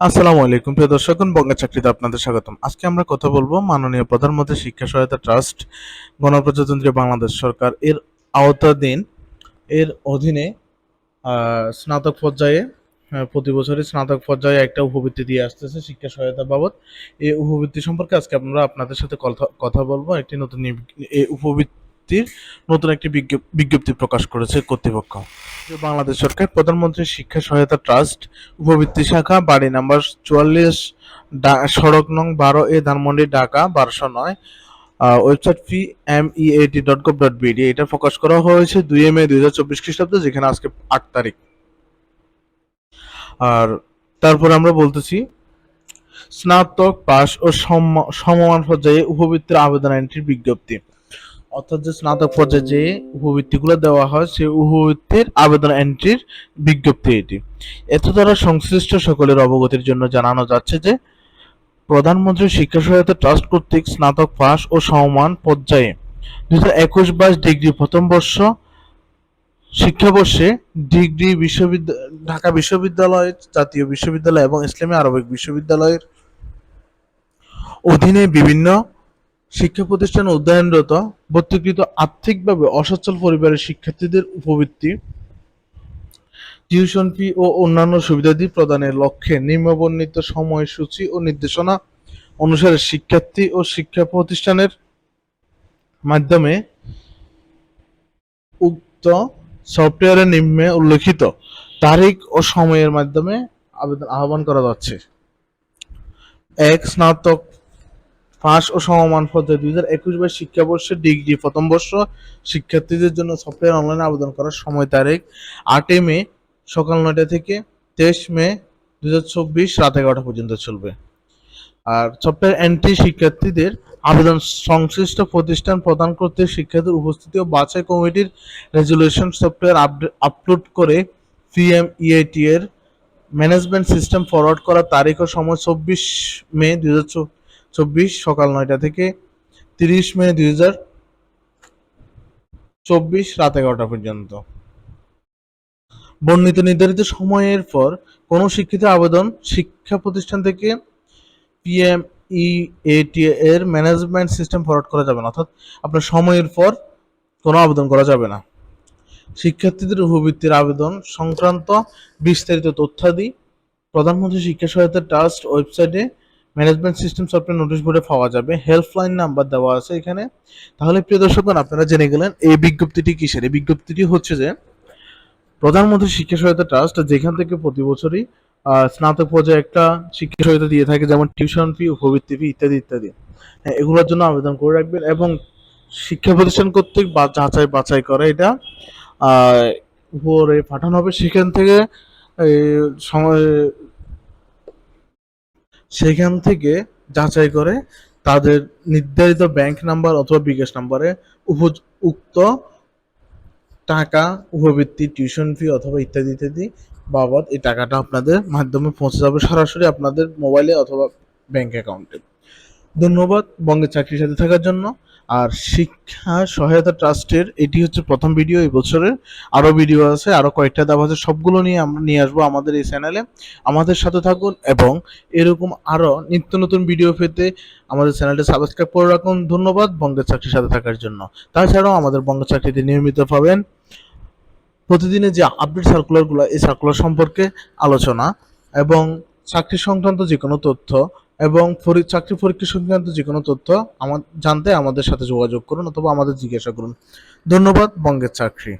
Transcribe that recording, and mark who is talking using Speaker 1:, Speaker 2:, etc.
Speaker 1: আসসালামু আলাইকুম। প্রিয় দর্শকগণ বঙ্গের চাকরিতে আপনাদের স্বাগতম। আজকে আমরা কথা বলব মাননীয় প্রধানমন্ত্রী শিক্ষা সহায়তা ট্রাস্ট, গণপ্রজাতন্ত্রী বাংলাদেশ সরকার এর আওতাধীন, এর অধীনে স্নাতক পর্যায়ে প্রতি বছরই স্নাতক পর্যায়ে একটা উপবৃত্তি দিয়ে আসতেছে শিক্ষা সহায়তা বাবদ। এই উপবৃত্তি সম্পর্কে আজকে আমরা আপনাদের সাথে কথা কথা বলব। একটি নতুন এই উপবৃত্তির নতুন একটি বিজ্ঞপ- বিজ্ঞপ্তি প্রকাশ করেছে কর্তৃপক্ষ। বাংলাদেশ সরকার প্রধানমন্ত্রী শিক্ষা সহায়তা ট্রাস্ট, উপবৃত্তি শাখা, বাড়ি নাম্বার চুয়াল্লিশ সড়ক নং বারো এ ধানমন্ডি, ঢাকা, বারোশো নয়। ওয়েবসাইট ফি এম ই এটি ডট গভ ডট বিডি এটা প্রকাশ করা হয়েছে দুই মে দুই হাজার চব্বিশ খ্রিস্টাব্দে, যেখানে আজকে আট তারিখ। আর তারপর আমরা বলতেছি, স্নাতক পাস ও সম- সমমান পর্যায়ে উপবৃত্তির আবেদন এন্ট্রির বিজ্ঞপ্তি। অর্থাৎ যে স্নাতক পর্যায়ে যে উপবৃত্তিগুলো দেওয়া হয়, সেই উপবৃত্তির আবেদন এন্ট্রির বিজ্ঞপ্তি এটি। এত দ্বারা সংশ্লিষ্ট সকলের অবগতির জন্য জানানো যাচ্ছে যে, প্রধানমন্ত্রী শিক্ষা সহায়তা ট্রাস্ট কর্তৃক স্নাতক পাস ও সমমান পর্যায়ে দুই হাজার একুশ বাইশ ডিগ্রি প্রথম বর্ষ শিক্ষাবর্ষে ডিগ্রি বিশ্ববিদ্যালয় ঢাকা বিশ্ববিদ্যালয় জাতীয় বিশ্ববিদ্যালয় এবং ইসলামী আরবিক বিশ্ববিদ্যালয়ের অধীনে বিভিন্ন শিক্ষা প্রতিষ্ঠান অধ্যয়নরত ভর্তিকৃত আর্থিকভাবে অসচ্ছল পরিবারের শিক্ষার্থীদের উপবৃত্তি, টিউশন ফি ও অন্যান্য সুবিধাদি প্রদানের লক্ষ্যে নিম্নবর্ণিত সময়সূচি ও নির্দেশনা অনুসারে শিক্ষার্থী ও শিক্ষা প্রতিষ্ঠানের মাধ্যমে উক্ত সফটওয়্যারের নিম্নে উল্লেখিত তারিখ ও সময়ের মাধ্যমে আবেদন আহ্বান করা যাচ্ছে। এক, স্নাতক পাস ও সমমান পর্যায়ে দুই হাজার একুশ বাইশ শিক্ষাবর্ষে ডিগ্রি প্রথম বর্ষ শিক্ষার্থীদের জন্য সফটওয়্যার অনলাইনে আবেদন করার সময় তারিখ আটই মে সকাল নয়টা থেকে তেইশ মে দু হাজার চব্বিশ রাত এগারোটা পর্যন্ত চলবে। আর সফটওয়্যার এন্ট্রি শিক্ষার্থীদের আবেদন সংশ্লিষ্ট প্রতিষ্ঠান প্রদান করতে শিক্ষার্থীর উপস্থিতি ও বাছাই কমিটির রেজুলেশন সফটওয়্যার আপলোড করে পিএমইআইটি এর ম্যানেজমেন্ট সিস্টেম ফরওয়ার্ড করার তারিখ ও সময় চব্বিশ মে দু হাজার চব্বিশ, সকাল নয়টা থেকে তিরিশ মে দুই হাজার চব্বিশ রাত এগারোটা পর্যন্ত। বর্ণিত নির্ধারিত সময়ের পর কোনো শিক্ষিত আবেদন শিক্ষা প্রতিষ্ঠান থেকে পিএমইএটি এর ম্যানেজমেন্ট সিস্টেম ফরওয়ার্ড করা যাবে না, অর্থাৎ আপনার সময়ের পর কোনো আবেদন করা যাবে না। শিক্ষার্থীদের উপবৃত্তির আবেদন সংক্রান্ত বিস্তারিত তথ্যাদি প্রধানমন্ত্রী শিক্ষা সহায়তা ট্রাস্ট ওয়েবসাইটে ম্যানেজমেন্ট সিস্টেম সফটওয়্যার নোটিশ বোর্ডে পাওয়া যাবে। হেল্পলাইন নাম্বার দেওয়া আছে এখানে। তাহলে প্রিয় দর্শকগণ আপনারা জেনে গেলেন এই বিজ্ঞপ্তিটি কিসের? এই বিজ্ঞপ্তিটি হচ্ছে যে প্রধানমন্ত্রী শিক্ষা সহায়তা ট্রাস্ট যেখান থেকে প্রতি বছরই স্নাতক পর্যায়ে একটা শিক্ষা সহায়তা দিয়ে থাকে যেমন টিউশন ফি উপবৃত্তি ফি ইত্যাদি ইত্যাদি। হ্যাঁ, এগুলোর জন্য আবেদন করে রাখবেন এবং শিক্ষা প্রতিষ্ঠান কর্তৃক বা যাচাই বাছাই করে এটা উপরে পাঠানো হবে। সেখান থেকে সেখান থেকে যাচাই করে তাদের নির্ধারিত ব্যাংক নাম্বার অথবা বিকাশ নাম্বারে উক্ত টাকা, উপবৃত্তি টিউশন ফি অথবা ইত্যাদি ইত্যাদি বাবদ এই টাকাটা আপনাদের মাধ্যমে পৌঁছে যাবে সরাসরি আপনাদের মোবাইলে অথবা ব্যাংক অ্যাকাউন্টে ধন্যবাদ বঙ্গের চাকরির সাথে থাকার জন্য। আর শিক্ষা সহায়তা ট্রাস্টের এটি হচ্ছে প্রথম ভিডিও এই বছরের আরও ভিডিও আছে আরও কয়েকটা দাব আছে, সবগুলো নিয়ে আমরা নিয়ে আসব আমাদের এই চ্যানেলে আমাদের সাথে থাকুন এবং এরকম আরও নিত্য নতুন ভিডিও পেতে আমাদের চ্যানেলটি সাবস্ক্রাইব করে রাখুন। ধন্যবাদ বঙ্গের চাকরির সাথে থাকার জন্য। তাছাড়াও আমাদের বঙ্গের চাকরিতে নিয়মিত পাবেন প্রতিদিনের যে আপডেট সার্কুলারগুলো এই সার্কুলার সম্পর্কে আলোচনা এবং চাকরি সংক্রান্ত যে কোনো তথ্য এবং চাকরি পরীক্ষা সংক্রান্ত যে কোনো তথ্য আমার জানতে আমাদের সাথে যোগাযোগ করুন অথবা আমাদের জিজ্ঞাসা করুন। ধন্যবাদ, বঙ্গের চাকরি।